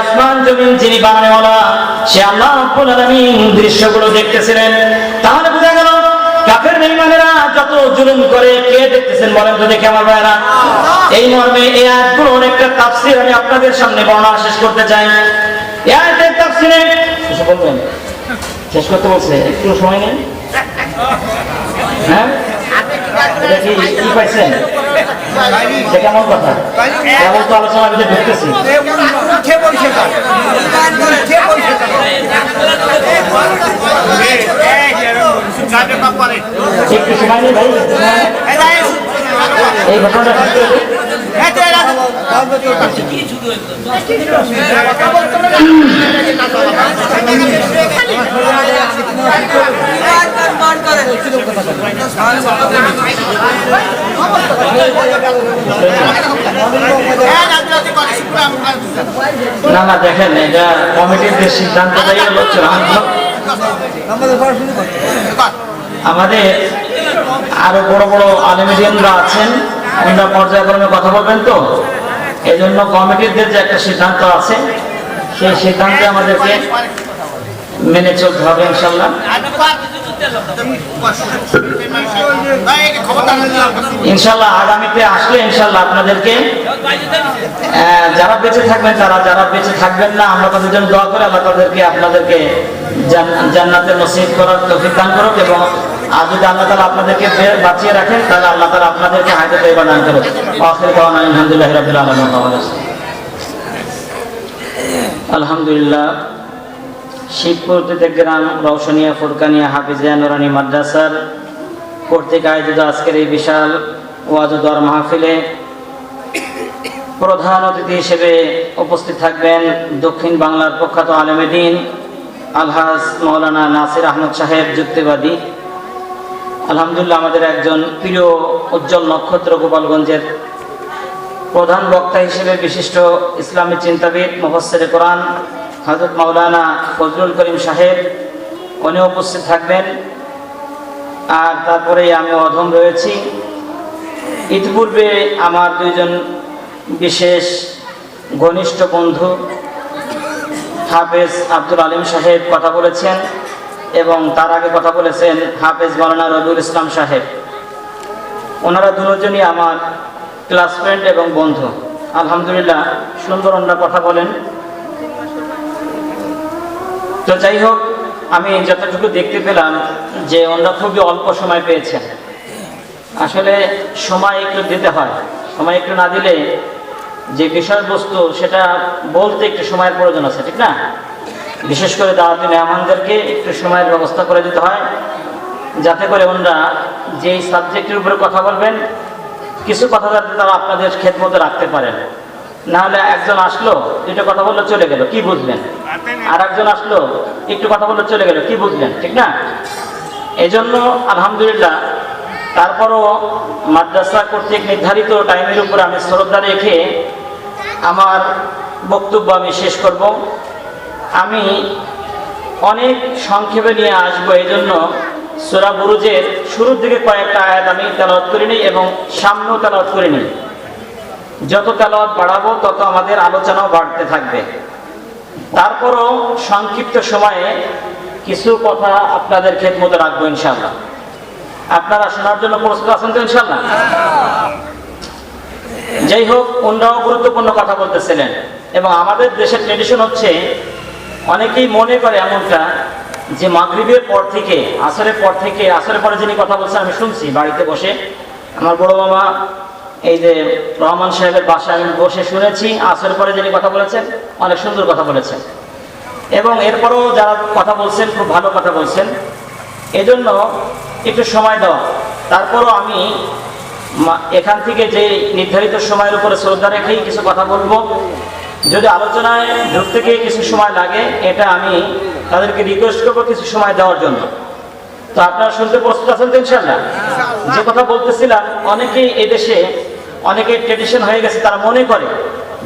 আসমান জমিন যিনি বানানেওয়ালা, সে আল্লাহ রাব্বুল আলামিন দৃশ্যগুলো দেখতেছিলেন। তাহলে বোঝা গেল, কাফের বেঈমানেরা যত জুলুম করে, কে দেখতেছেন বলেন তো দেখে আমার ভাইরা? এই মর্মে এই আয়াতগুলো অনেকটা তাফসীর আমি আপনাদের সামনে বর্ণনা শেষ করতে চাই। এই আয়াতের শেষ করতে বলছে একটু সময় নেই? হ্যাঁ? এটা কি কি? পাইছেন এটা কেমন কথা কেমন তো আলোচনা ভিতরে ঢুকতেছি এই ঘটনাটা না না, দেখেন এটা কমিটির যে চূড়ান্ত আমাদের আরও বড় বড় আলিমিডিয়ানরা আছেন, ওনারা পর্যায়ক্রমে কথা বলবেন তো? এই জন্য কমিটিদের যে একটা সিদ্ধান্ত আছে, সেই সিদ্ধান্তে আমাদেরকে মেনে চলতে হবে ইনশাল্লাহ ইনশাল্লাহ আগামীতে আসলে ইনশাল্লাহ আপনাদেরকে যারা বেঁচে থাকবেন তারা যারা বেঁচে থাকবেন না, আমরা তাদের জন্য দোয়া করে, আল্লাহ তাদেরকে আপনাদেরকে জান- জান্নাতের নসিব করার তৌফিক দান করুক এবং আর যদি আল্লাহ তালা আপনাদেরকে বাঁচিয়ে রাখেন তাহলে আল্লাহ তালা আপনাদেরকে হায়তে তৈবা দান করুক আখির দাওয়ানা আলহামদুলিল্লাহ ওয়া বারাকাতুহু। আলহামদুলিল্লাহ শিবপুর গ্রাম রওশনিয়া ফুরকানিয়া হাফিজিয়া নুরানি মাদ্রাসার কর্তৃক আয়োজিত আজকের এই বিশাল ওয়াজুদার মাহফিলে প্রধান অতিথি হিসেবে উপস্থিত থাকবেন দক্ষিণ বাংলার প্রখ্যাত আলমেদিন আলহাজ মৌলানা নাসির আহমদ সাহেব, যুক্তিবাদী আলহামদুলিল্লাহ আমাদের একজন প্রিয় উজ্জ্বল নক্ষত্র গোপালগঞ্জের প্রধান বক্তা হিসেবে বিশিষ্ট ইসলামী চিন্তাবিদ মুফসির কোরআন হজরত মাওলানা ফজলুল করিম সাহেব উনি উপস্থিত থাকবেন। আর তারপরে আমি অধম রয়েছি। ইতিপূর্বে আমার দুইজন বিশেষ ঘনিষ্ঠ বন্ধু হাফেজ আব্দুল আলিম সাহেব কথা বলেছেন। এবং তার আগে কথা বলেছেন হাফেজ মাওলানা রবিউল ইসলাম সাহেব। ওনারা দুজনই আমার ক্লাস ফ্রেন্ড এবং বন্ধু। আলহামদুলিল্লাহ, সুন্দর ওনারা কথা বলেন। তো যাই হোক, আমি যতটুকু দেখতে পেলাম যে ওনারা খুবই অল্প সময় পেয়েছেন। আসলে সময় একটু দিতে হয়। সময় একটু না দিলে যে বিষয়বস্তু, সেটা বলতে একটু সময়ের প্রয়োজন আছে, ঠিক না? বিশেষ করে দাওয়াতি মেহমানদেরকে একটু সময়ের ব্যবস্থা করে দিতে হয়। যাতে করে ওনারা যেই সাবজেক্টের উপরে কথা বলবেন, কিছু কথা যাতে তারা আপনাদের খেদমতে রাখতে পারেন। না হলে একজন আসলো দুটো কথা বলল, চলে গেল, কি বুঝলেন? আর একজন আসলো, একটু কথা বলল, চলে গেল, কি বুঝলেন? ঠিক না? এই জন্য আলহামদুলিল্লাহ, তারপরও মাদ্রাসা কর্তৃক নির্ধারিত টাইমের উপর আমি শ্রদ্ধা রেখে আমার বক্তব্য আমি শেষ করব। আমি অনেক সংক্ষেপে নিয়ে আসব। এই জন্য সোরা বুরুজের শুরুর দিকে কয়েকটা আয়াত আমি তেলাওয়াত করে নিই এবং সামনেও তেলাওয়াত করে নিই। যত তেলাওয়াত বাড়াবো, তত আমাদের আলোচনাও বাড়তে থাকবে। তারপরও সংক্ষিপ্ত সময়ে কিছু কথা আপনাদের খেদমতো রাখব ইনশাল্লাহ আপনারা শোনার জন্য প্রস্তুত আছেন তো ইনশাল্লাহ যাই হোক অন্যরাও গুরুত্বপূর্ণ কথা বলতেছিলেন এবং আমাদের দেশের ট্রেডিশন হচ্ছে অনেকেই মনে করে এমনটা যে মাগরিবের পর থেকে, আসরের পর থেকে, আসরের পরে যিনি কথা বলছেন, আমি শুনছি বাড়িতে বসে। আমার বড় মামা এই যে রহমান সাহেবের বাসায় আমি বসে শুনেছি, আসরের পরে যিনি কথা বলেছেন, অনেক সুন্দর কথা বলেছেন। এবং এরপরও যারা কথা বলছেন, খুব ভালো কথা বলছেন। এজন্য একটু সময় দেওয়া তারপরও আমি এখান থেকে যে নির্ধারিত সময়ের উপরে শ্রদ্ধা রেখেই কিছু কথা বলব। যদি আলোচনায় ঢুকতে গিয়ে কিছু সময় লাগে, এটা আমি তাদেরকে রিকোয়েস্ট করব কিছু সময় দেওয়ার জন্য। তো আপনারা শুনতে প্রস্তুত আছেন ইনশাল্লাহ যে কথা বলতেছিলাম, অনেকেই এদেশে অনেকের ট্রেডিশন হয়ে গেছে, তারা মনে করে,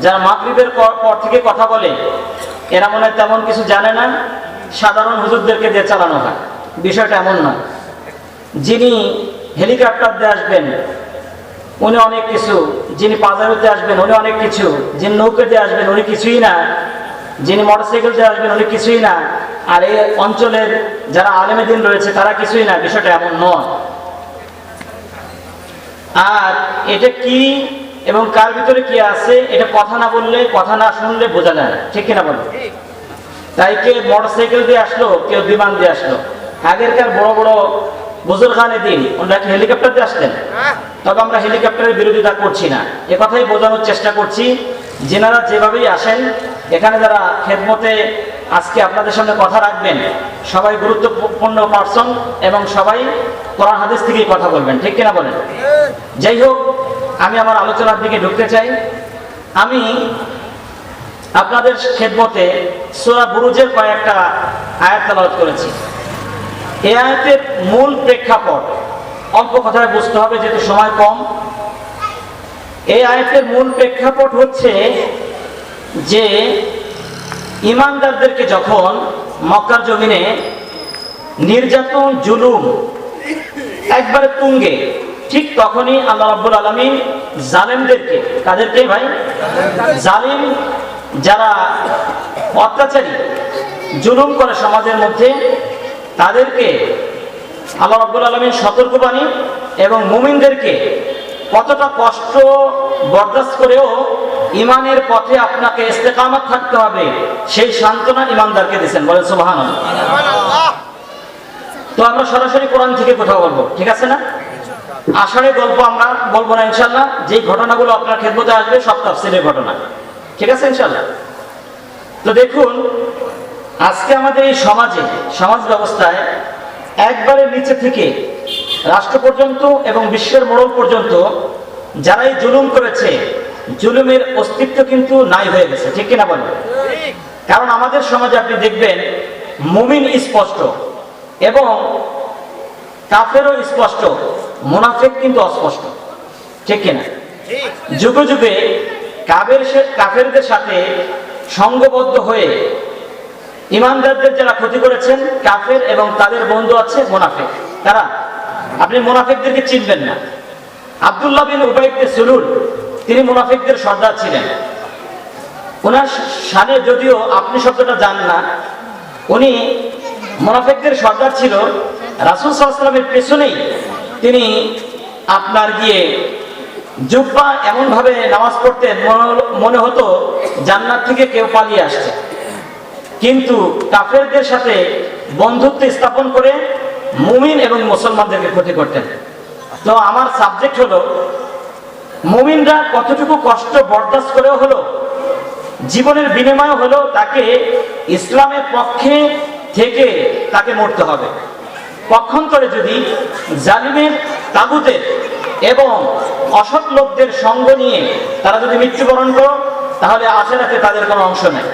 যারা মাগরিবের পর পর থেকে কথা বলে, এরা মনে হয় তেমন কিছু জানে না, সাধারণ হুজুরদেরকে দিয়ে চালানো হয়। বিষয়টা এমন নয়। যিনি হেলিকপ্টার দিয়ে আসবেন উনি অনেক কিছু। যিনি পাজারোতে আসবেন, উনি অনেক কিছু। যিনি নৌকাতে আসবেন, উনি কিছুই না। যিনি মোটরসাইকেল দিয়ে আসবেন, উনি কিছুই না। আর এই অঞ্চলের যারা আলেমেদিন রয়েছে, তারা কিছুই না। বিষয়টা এমন নয়। আর এটা কি এবং কার ভিতরে কি আছে, এটা কথা না বললে, কথা না শুনলে বোঝা যায় না। ঠিক কিনা বলো? তাই কেউ মোটরসাইকেল দিয়ে আসলো, কেউ বিমান দিয়ে আসলো। আগেরকার বড় বড় বুজুর্গানে দিন ওনারা কি হেলিকপ্টার দিয়ে আসতেন তবে আমরা হেলিকপ্টারের বিরোধিতা করছি না। এ কথাই বোঝানোর চেষ্টা করছি। যেনারা যেভাবেই আসেন এখানে যারা খেদমতে আজকে আপনাদের সামনে কথা রাখবেন সবাই গুরুত্বপূর্ণ পার্সন এবং সবাই কোরআন হাদিস থেকেই কথা বলবেন। ঠিক কিনা বলেন? যাই হোক আমি আমার আলোচনার দিকে ঢুকতে চাই। আমি আপনাদের খেদমতে সোরা বুরুজের কয়েকটা আয়াত তেলাওয়াত করেছি। এই আয়াতের মূল প্রেক্ষাপট, অল্প কথায় বুঝতে হবে, যেহেতু সময় কম। এই আয়াতের মূল প্রেক্ষাপট হচ্ছে যে, ইমানদারদেরকে যখন মক্কার জমিনে নির্যাতন, জুলুম, একবারে তুঙ্গে, ঠিক তখনই আল্লাহ রাব্বুল আলামিন জালেমদেরকে তাদেরকে ভাই? জালিম, যারা অত্যাচারী, জুলুম করে সমাজের মধ্যে তাদেরকে আল্লাহ রাব্বুল আলামিন সতর্কবাণী এবং মুমিনদেরকে কতটা কষ্ট বরদাস্ত করেও ইমানের পথে আপনাকে ইস্তেকামত থাকতে হবে, সেই সান্ত্বনা ইমানদারকে দিয়েছেন। বলেন সুবহানাল্লাহ। তো আমরা সরাসরি কোরআন থেকে কথা বলব, ঠিক আছে না? আষাঢ়ের গল্প আমরা, বলব না ইনশাল্লাহ যেই ঘটনাগুলো আপনার খেদমতে আসবে সব তাফসিলের ঘটনা, ঠিক আছে ইনশাল্লাহ তো দেখুন আজকে আমাদের এই সমাজে, সমাজ ব্যবস্থায় একবারে নিচে থেকে রাষ্ট্র পর্যন্ত এবং বিশ্বের মোড়ল পর্যন্ত যারাই জুলুম করেছে, জুলুমের অস্তিত্ব কিন্তু নাই হয়ে গেছে, ঠিক কিনা বলেন? কারণ আমাদের সমাজে আপনি দেখবেন, মুমিন স্পষ্ট এবং কাফেরও স্পষ্ট, মুনাফেক কিন্তু অস্পষ্ট, ঠিক কিনা? যুগে যুগে কাবের কাফেরদের সাথে সঙ্গবদ্ধ হয়ে ইমানদারদের যারা ক্ষতি করেছেন, কাফের এবং তাদের বন্ধু আছে মোনাফেক। তারা, আপনি মোনাফেকদেরকে চিনবেন না। আবদুল্লাহ বিন উবাইদে সুলুল, তিনি মুনাফিকদের সর্দার ছিলেন। ওনার সানে যদিও আপনি শব্দটা জান না, উনি মোনাফেকদের সর্দার ছিল। রাসুল সাল্লামের পেছনেই তিনি আপনার গিয়ে জুব্বা এমনভাবে নামাজ পড়তেন, মনে- মনে হতো জান্নাত থেকে কেউ পালিয়ে আসছে। কিন্তু কাফেরদের সাথে বন্ধুত্ব স্থাপন করে মুমিন এবং মুসলমানদেরকে ক্ষতি করতেন। তো আমার সাবজেক্ট হলো, মুমিনরা কতটুকু কষ্ট বরদাস্ত করেও হলো, জীবনের বিনিময় হলো তাকে ইসলামের পক্ষে থেকে তাকে মরতে হবে। পক্ষান্তরে যদি জালিমের তাগুতের এবং অসৎ লোকদের সঙ্গ নিয়ে তারা যদি মৃত্যুবরণ করো, তাহলে আখেরাতে তাদের কোনো অংশ নেই।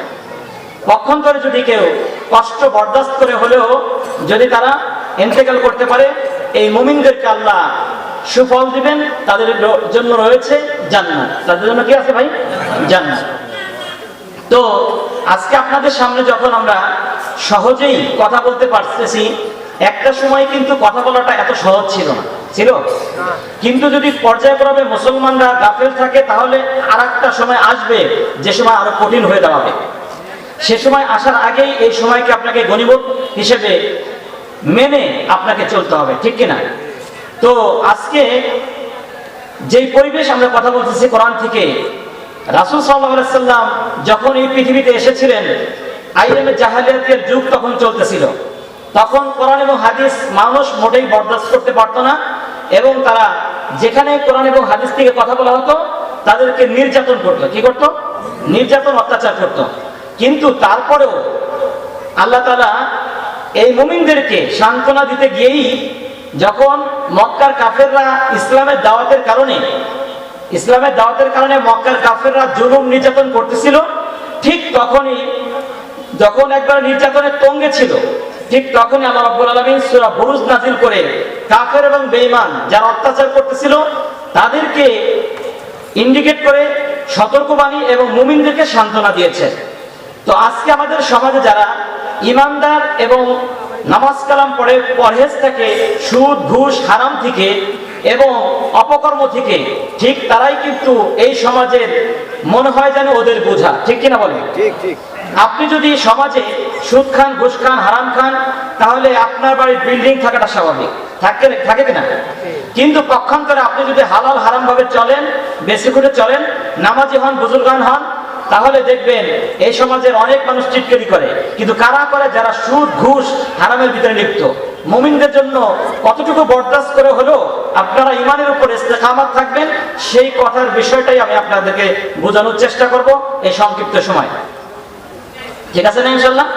পক্ষান্তরে যদি কেউ কষ্ট বরদাস্ত করে হলেও যদি তারা ইন্তেকাল করতে পারে, এই মুমিনদেরকে আল্লাহ সুফল দিবেন, তাদের জন্য রয়েছে জান্নাত। তাদের জন্য কি আছে ভাই? জান্নাত। তো আজকে আপনাদের সামনে যখন আমরা সহজেই কথা বলতে পারতেছি, একটা সময় কিন্তু কথা বলাটা এত সহজ ছিল না। ছিল? কিন্তু যদি পর্যায়ক্রমে মুসলমানরা গাফেল থাকে, তাহলে আর সময় আসবে, যে সময় আরও কঠিন হয়ে দাঁড়াবে। সে সময় আসার আগেই এই সময়কে আপনাকে গণিবত হিসেবে মেনে আপনাকে চলতে হবে, ঠিক কিনা? তো আজকে যেই পরিবেশ আমরা কথা বলতেছি কোরআন থেকে, রাসুল সাল্লাম যখন এই পৃথিবীতে এসেছিলেন আইএমএ জাহালিয়াতের যুগ তখন চলতেছিল। তখন কোরআন এবং হাদিস মানুষ মোটেই বরদাস্ত করতে পারতো না এবং তারা যেখানে কোরআন এবং হাদিস থেকে কথা বলা হতো, তাদেরকে নির্যাতন করতো। কি করতো? নির্যাতন, অত্যাচার করতো। কিন্তু তারপরেও আল্লাহ তালা এই মুমিনদেরকে সান্ত্বনা দিতে গিয়েই যখন মক্কার কাফেররা ইসলামের দাওয়াতের কারণে, ইসলামের দাওয়াতের কারণে মক্কার কাফেররা জুলুম নির্যাতন করতেছিল, ঠিক তখনই, যখন একবার নির্যাতনের তঙ্গে ছিল, ঠিক তখনই আল্লাহ রাব্বুল আলামিন সূরা বুরুজ নাজিল করে কাফের এবং বেঈমান যারা অত্যাচার করতেছিল, তাদেরকে ইন্ডিকেট করে সতর্কবাণী এবং মুমিনদেরকে সান্ত্বনা দিয়েছে আজকে আমাদের সমাজে যারা ইমানদার এবং নামাজ কালাম পড়ে পরহেজ থেকে সুদ ঘুষ হারাম থেকে এবং অপকর্ম থেকে ঠিক তারাই কিন্তু এই সমাজের মনে হয় যেন ওদের বোঝা। ঠিক কিনা বলে ঠিক ঠিক। আপনি যদি সমাজে সুদ খান ঘুষ খান হারাম খান তাহলে আপনার বাড়ির বিল্ডিং থাকাটা স্বাভাবিক। থাকে থাকে কিনা? কিন্তু পক্ষান্তরে আপনি যদি হালাল হারাম ভাবে চলেন বেশি করে চলেন নামাজি হন বুজুর্গান হন তাহলে দেখবেন, এই সমাজের অনেক মানুষ চিটকেরি করে। কিন্তু কারা করে? যারা সুদ, ঘুষ, হারামের ভিতরে লিপ্ত। মুমিনদের জন্য কতটুকু বরদাস্ত করে হলো? আপনারা ইমানের উপর ইস্তেকামাত থাকবেন। সেই কথার বিষয়টাই আমি আপনাদেরকে বোঝানোর চেষ্টা করব এই সংক্ষিপ্ত সময়। ঠিক আছে না ইনশাল্লাহ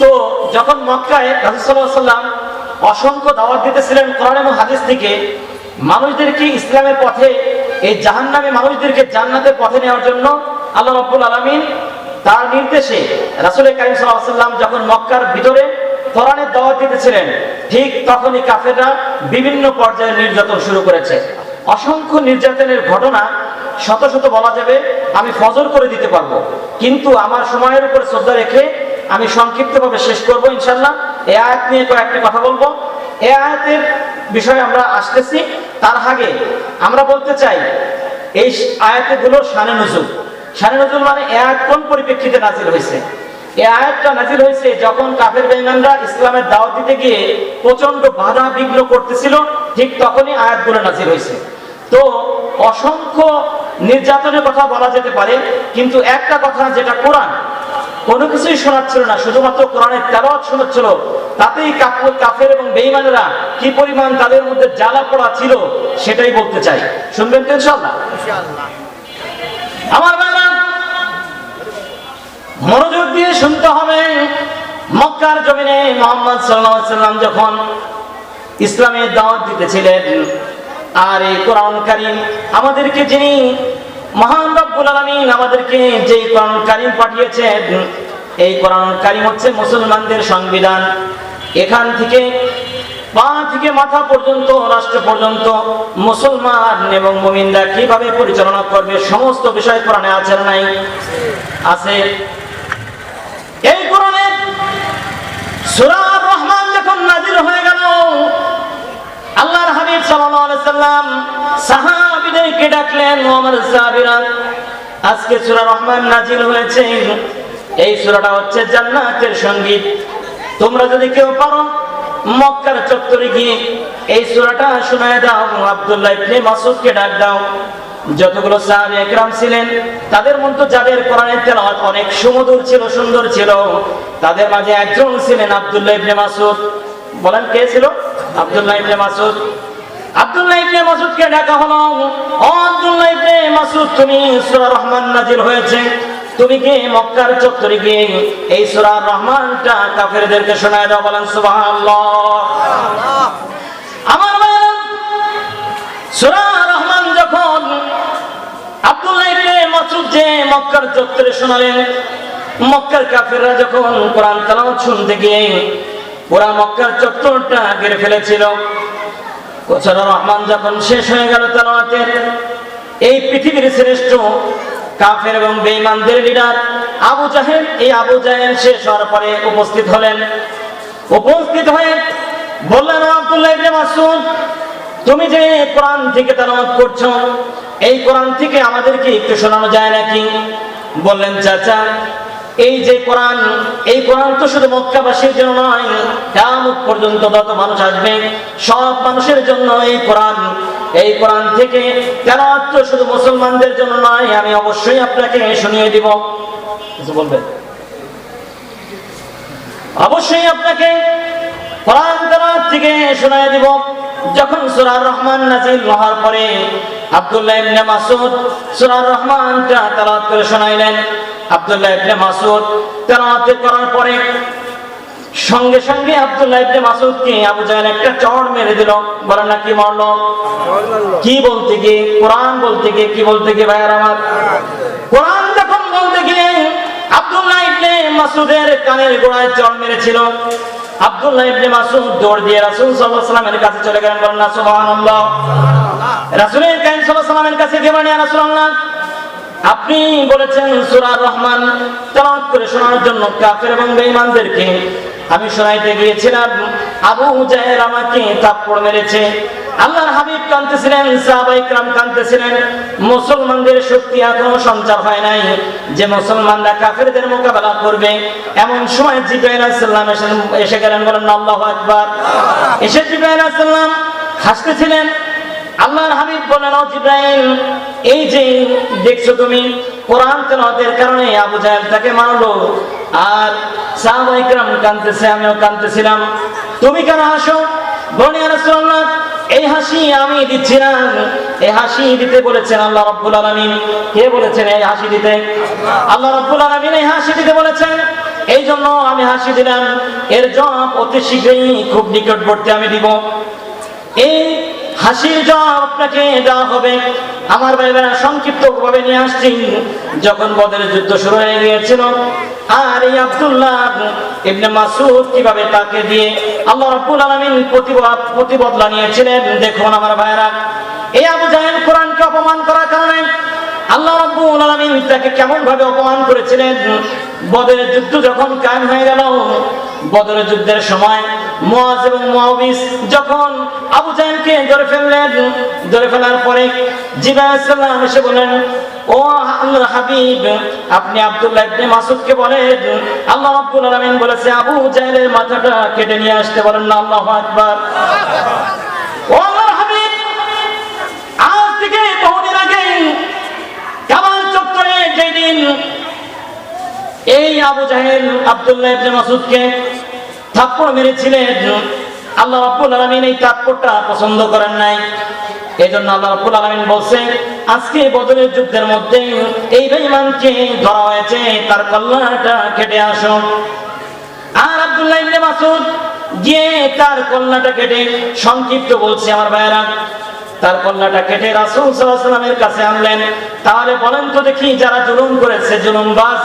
তো যখন মক্কায় রাসুসাল্লাম অসংখ্য দাওয়াত দিতেছিলেন কোরআন এবং হাদিস থেকে মানুষদেরকে ইসলামের পথে, এই জাহান্নামে মানুষদেরকে জান্নাতের পথে নেওয়ার জন্য আল্লাহ রব্বুল আলমিন তার নির্দেশে রাসুল করিম সাল্লাম যখন মক্কার ভিতরে কোরআনের দাওয়াত দিতেছিলেন, ঠিক তখনই কাফেররা বিভিন্ন পর্যায়ে নির্যাতন শুরু করেছে। অসংখ্য নির্যাতনের ঘটনা শত শত বলা যাবে, আমি ফজর করে দিতে পারব। কিন্তু আমার সময়ের উপর শ্রদ্ধা রেখে আমি সংক্ষিপ্তভাবে শেষ করব ইনশাল্লাহ এ আয়াত নিয়ে কয়েকটি কথা বলব। এ আয়াতের বিষয়ে আমরা আসতেছি। তার আগে আমরা বলতে চাই, এই আয়াতগুলোর শানে নজুল। শানে নজুল মানে এ আয়াত কোন পরিপ্রেক্ষিতে নাজিল হয়েছে? এই আয়াতটা নাজিল হয়েছে যখন কাফের বেঈমানরা ইসলামের দাওয়াত দিতে গিয়ে প্রচণ্ড বাধা বিঘ্ন করতেছিল ঠিক তখনই আয়াতগুলো নাজিল হয়েছে। তো অসংখ্য নির্যাতনের কথা বলা যেতে পারে কিন্তু একটা কথা যেটা কোরআন কোনো কিছুই শোনাচ্ছিল না শুধুমাত্র কোরআনের তেলাওয়াত শোনাচ্ছিল তাতেই কাফের কাফের এবং বেঈমানেরা কি পরিমাণ তাদের মধ্যে জ্বালা পড়া ছিল সেটাই বলতে চাই। শুনবেন তো ইনশাআল্লাহ। আমার মনোযোগ দিয়ে শুনতে হবে। মক্কার জমিনে মোহাম্মদ সাল্লাম যখন ইসলামের দাওয়াত দিতেছিলেন, আর এই কোরআন কারিম আমাদেরকে যিনি মহান রব্বুল আলামিন আমাদেরকে যেই কোরআন কারিম পাঠিয়েছেন, এই কোরআন কারিম হচ্ছে মুসলমানদের সংবিধান। এখান থেকে পা থেকে মাথা পর্যন্ত, রাষ্ট্র পর্যন্ত মুসলমান এবং মুমিনরা কীভাবে পরিচালনা করবে, সমস্ত বিষয় কোরআনে আছে না নাই? আছে। এই রহমান যখন হয়ে গেল, আল্লাহর হাবিব সাল্লাম ডাকলেন আজকে সূরা রহমান হয়েছে। এই সূরাটা হচ্ছে জান্নাতের সংগীত। তোমরা যদি কেউ পারো মক্কার চত্বরে গিয়ে এই সূরাটা শোনায় দাও আব্দুল্লাহ ইবনে মাসউদকে ডাক দাও। যতগুলো সাহাবী একরাম ছিলেন তাদের মধ্যে যাদের কোরআনের তেলাওয়াত অনেক সুমধুর ছিল সুন্দর ছিল তাদের মাঝে একজন ছিলেন আব্দুল্লাহ ইবনে মাসউদ। বলেন কে ছিল? আব্দুল্লাহ ইবনে মাসউদ। আব্দুল্লাহ ইবনে মাসউদকে ডাকা হলো ও আব্দুল্লাহ ইবনে মাসউদ তুমি সূরা রহমান নাজিল হয়েছে। তুমি কি মক্কার চত্বরে গিয়ে এই সূরা রহমানটা কাফেরদেরকে শোনায় দাও বলেন সুবহানাল্লাহ। আমার ভাইরা, সূরা রহমান যখন শেষ হয়ে গেল তেলাওয়াতের এই পৃথিবীর শ্রেষ্ঠ কাফের এবং বেঈমানদের লিডার আবু জাহেল, এই আবু জাহেল শেষ হওয়ার পরে উপস্থিত হলেন। উপস্থিত হয়ে বললেন, আব্দুল্লাহ তুমি যে কোরআন থেকে তেলাওয়াত করছ, এই কোরআন থেকে আমাদেরকে একটু শোনানো যায় নাকি? বললেন, চাচা, এই যে কোরআন, এই কোরআন তো শুধু মক্কাবাসীর জন্য নয়, কিয়ামত পর্যন্ত যত মানুষ আসবে, সব মানুষের জন্য এই কোরআন। এই কোরআন থেকে তেলাওয়াত তো শুধু মুসলমানদের জন্য নয়, আমি অবশ্যই আপনাকে শুনিয়ে দিব। কিছু বলবেন? অবশ্যই আপনাকে কোরআন তেলাওয়াত থেকে শোনায় দিব। যখন সূরা রহমান নাজিল হওয়ার পরে আব্দুল্লাহ ইবনে মাসউদ সূরা রহমানটা তেলাওয়াত করে শোনাইলেন। আব্দুল্লাহ ইবনে মাসউদ তেলাওয়াত করার পরে সঙ্গে সঙ্গে আব্দুল্লাহ ইবনে মাসউদকে আবু জাহেল একটা চড় মেরে দিল। বলে না কি মারলো? কি বলতে গিয়ে? কোরআন বলতে গিয়ে? কি বলতে গিয়ে ভাইয়ার আমার? কোরআন যখন বলতে গিয়ে আব্দুল্লাহ ইবনে মাসউদের কানের গোড়ায় চড় মেরেছিল। আব্দুল্লাহ ইবনে মাসউদ দৌড় দিয়ে রাসূল সাল্লাল্লাহু কাছে চলে গেলেন না, সুবহানাল্লাহ। রাসূলের কাছে সাল্লাল্লাহু আলাইহি কাছে গিয়ে রাসূলুল্লাহ, আপনি বলেছেন সূরা রহমান তেলাওয়াত করে শোনানোর জন্য কাফের এবং বেঈমানদেরকে আমি শোনাইতে গিয়েছিলাম, আবু জাহেল আমাকে তাপড় মেরেছে। আল্লাহর হাবিব কানতেছিলেন সাহাবাইকরাম কানতেছিলেন মুসলমানদের শক্তি এখনও সঞ্চার হয় নাই। যে মুসলমানরা কাফেরদের মোকাবেলা করবে, এমন সময় জিব্রাইল আলাইহিসসালাম এসে গেলেন, বলেন, আল্লাহ আকবার। এসে জিব্রাইল আলাইহিসসালাম হাসতেছিলেন আল্লাহর হাবিব বললেন ও জিব্রাইল এই যে দেখছো তুমি কোরআন তেলাওয়াতের কারণে আবু জাহেল তাকে মারলো আর সাহাবাই کرام কাঁদতেছে আমিও কাঁদতেছিলাম তুমি কেন হাসো বনি রাসূলুল্লাহ এই হাসি আমি দিচ্ছি না এই হাসি দিতে বলেছেন আল্লাহ রাব্বুল আলামিন কে বলেছেন এই হাসি দিতে আল্লাহ রাব্বুল আলামিন এই হাসি দিতে বলেছেন এই জন্য আমি হাসি দিলাম এর জবাব অতি শীঘ্রই খুব নিকটবর্তী আমি দিব এই হাসির জবাব আপনাকে দেওয়া হবে। আমার ভাইবেরা সংক্ষিপ্ত ভাবে নিয়ে আসছি। যখন বদের যুদ্ধ শুরু হয়ে গিয়েছিল, আর এই আব্দুল্লাহ ইবনে মাসুদ কীভাবে তাকে দিয়ে আল্লাহ রাব্বুল আলামিন প্রতিবাদ, প্রতিবদলা নিয়েছিলেন, দেখুন আমার ভাইরা এই আবু জাহেল কোরআনকে অপমান করার কারণে আল্লাহ রাব্বুল আলামিন তাকে কেমন ভাবে অপমান করেছিলেন? বদরের যুদ্ধ যখন কায়েম হয়ে গেল বদরের যুদ্ধের সময় এবং যখন আবু জাহেলকে ধরে ফেললেন, ধরে ফেলার পরে সাল্লাম এসে বলেন ও হাবিব, আপনি আব্দুল্লাহ ইবনে বলেন, আল্লাহ আলামিন বলেছে, আবু মাথাটা কেটে নিয়ে আসতে বলেন না আকবার। ও হাবিব, আজ থেকে বহুদিন আগে কামাল চত্বরে যেদিন এই আবু জাহেল আব্দুল্লাহ ইবনে মাসুদকে থাপ্পড় মেরেছিলেন আল্লাহ রাব্বুল আলামিন এই থাপ্পড়টা পছন্দ করেন নাই। এই জন্য আল্লাহ রাব্বুল আলামিন বলছে আজকে বদরের যুদ্ধের মধ্যে এই বেঈমানকে ধরা হয়েছে, তার কল্লাটা কেটে আসো। আর আব্দুল্লাহ ইবনে মাসুদ গিয়ে তার কল্লাটা কেটে সংক্ষিপ্ত বলছে, আমার ভাইয়েরা। তার কল্লাটা কেটে রাসূল আলাইহি সাল্লামের কাছে আনলেন। তাহলে বলেন তো দেখি যারা জুলুম করেছে, জুলুমবাজ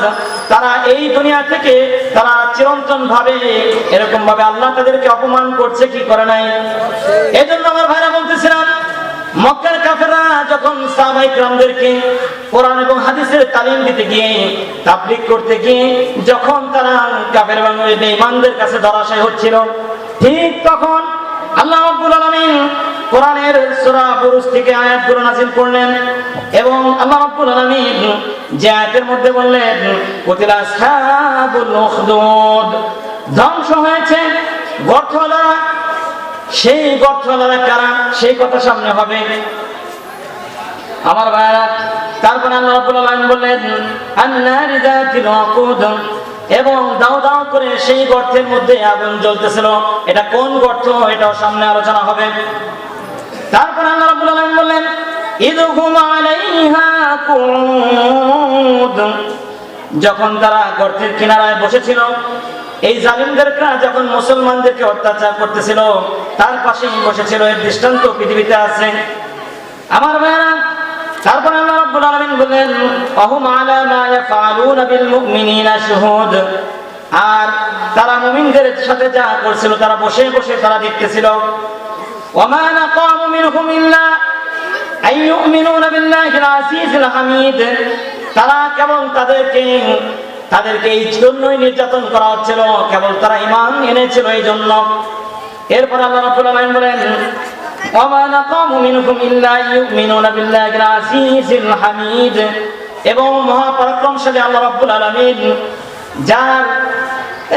তারা এই দুনিয়া থেকে তারা চিরন্তন ভাবে এরকম ভাবে আল্লাহ তাদেরকে অপমান করছে, কি করে নাই? এই জন্য আমার ভাইরা বলতেছিলাম, মক্কার কাফেরা যখন সাহাবাই গ্রামদেরকে কোরআন এবং হাদিসের তালিম দিতে গিয়ে তাবলিক করতে গিয়ে, যখন তারা কাফের বাংলাদেশ ইমানদের কাছে ধরাশয় হচ্ছিল, ঠিক তখন আল্লাহ রাব্বুল আলামিন কোরআনের সূরা বুরুজ থেকে আয়াতগুলো নাযিল করলেন এবং আল্লাহ রাব্বুল আলামিন যে আয়াতের মধ্যে বললেন, কুতিলা আসহাবুল উখদুদ ধ্বংস হয়েছে গর্তওয়ালারা। সেই গর্তওয়ালারা কারা? সেই কথা সামনে হবে। আমার ভাইরা, তারপরে আল্লাহ রাব্বুল আলামিন বললেন, আন্নারি যাতিল ওয়াকুদ এবং দাও দাও করে সেই গর্তের মধ্যে আগুন জ্বলতেছিল। এটা কোন গর্ত? এটাও সামনে আলোচনা হবে। তারপর আল্লাহ বললেন যখন তারা গর্তের কিনারায় বসেছিল, এই জালিমদেররা যখন মুসলমানদেরকে অত্যাচার করতেছিল, তার পাশেই বসেছিল এর দৃষ্টান্ত পৃথিবীতে আছে। আমার তারপর আল্লাহ রাব্বুল আলামিন বললেন আহুম আলা মা ইয়াফআলুনা বিল মুমিনিনা শুহুদ। আর তারা মুমিনদের সাথে যা করছিল, তারা বসে বসে তারা দেখতেছিল। হামিদ। তারা কেবল তাদেরকে তাদেরকে এই জন্যই নির্যাতন করা হচ্ছিল, কেবল তারা ইমান এনেছিল এই জন্য এরপর আল্লাহ রাব্বুল বলেন وما نقاموا منكم إلا يؤمنون بالله العزيز الحميد এবং মহাপরাক্রমশালী আল্লাহ রাব্বুল আলামিন যার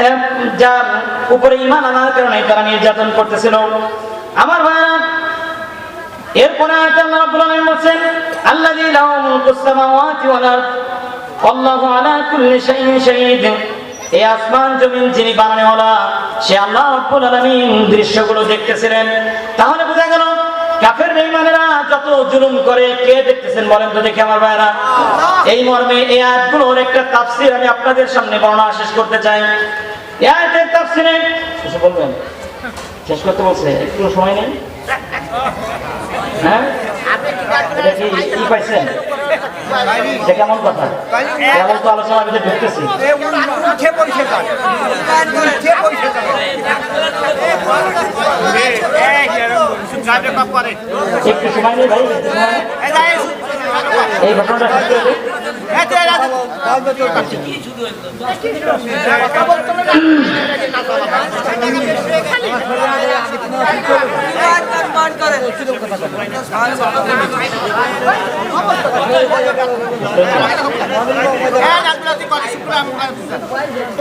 এম, যার উপরে ঈমান আনার কারণে তারা নির্যাতন করতেছিল আমার ভাইরা এরপরে আয়াতে আল্লাহ রাব্বুল আলামিন বলছেন আল্লাযী লাহু মুলকুস সামাওয়াতি ওয়াল আরদ আল্লাহু আলা কুল্লি শাইইন শাহীদ এই আসমান জমিন যিনি বানানেওয়ালা, সে আল্লাহ রাব্বুল আলামিন দৃশ্যগুলো দেখতেছিলেন। তাহলে বোঝা গেল, কাফের বেঈমানেরা যত জুলুম করে, কে দেখতেছেন বলেন তো দেখি আমার ভাইরা এই মর্মে এই আয়াতগুলোর একটা তাফসীর আমি আপনাদের সামনে বর্ণনা শেষ করতে চাই। এই আয়াতের তাফসীরে বলবেন? শেষ করতে বলছে, একটু সময় নেই হ্যাঁ? কি পাইছেন? এটা কেমন কথা? কেমন তো আলোচনার ভিতরে ঢুকতেছি। একটু সময় নেই ভাই? এই ঘটনাটা।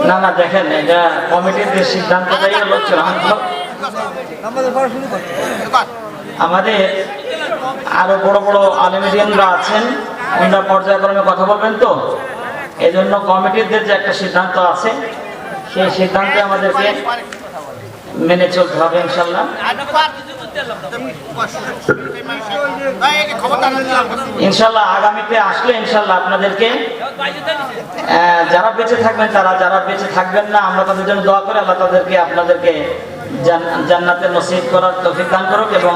না না দেখেন এটা কমিটির যে সিদ্ধান্তটাই হলো চূড়ান্ত আমাদের আরও বড় বড় আলিমিডিয়ানরা আছেন। ওনারা পর্যায়ক্রমে কথা বলবেন তো? এই জন্য কমিটিদের যে একটা সিদ্ধান্ত আছে, সেই সিদ্ধান্তে আমাদেরকে মেনে চলতে হবে ইনশাল্লাহ ইনশাল্লাহ আগামীতে আসলে ইনশাল্লাহ আপনাদেরকে যারা বেঁচে থাকবেন তারা যারা বেঁচে থাকবেন না, আমরা তাদের জন্য দোয়া করে, আল্লাহ তাদেরকে আপনাদেরকে জান- জান্নাতের নসিব করার তৌফিক দান করুক এবং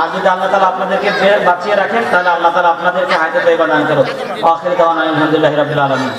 আর যদি আল্লাহ তালা আপনাদেরকে বাঁচিয়ে রাখেন, তাহলে আল্লাহ তালা আপনাদেরকে হায়তে দান করুক আখির দাওয়ান আলহামদুলিল্লাহ রবিল আলমী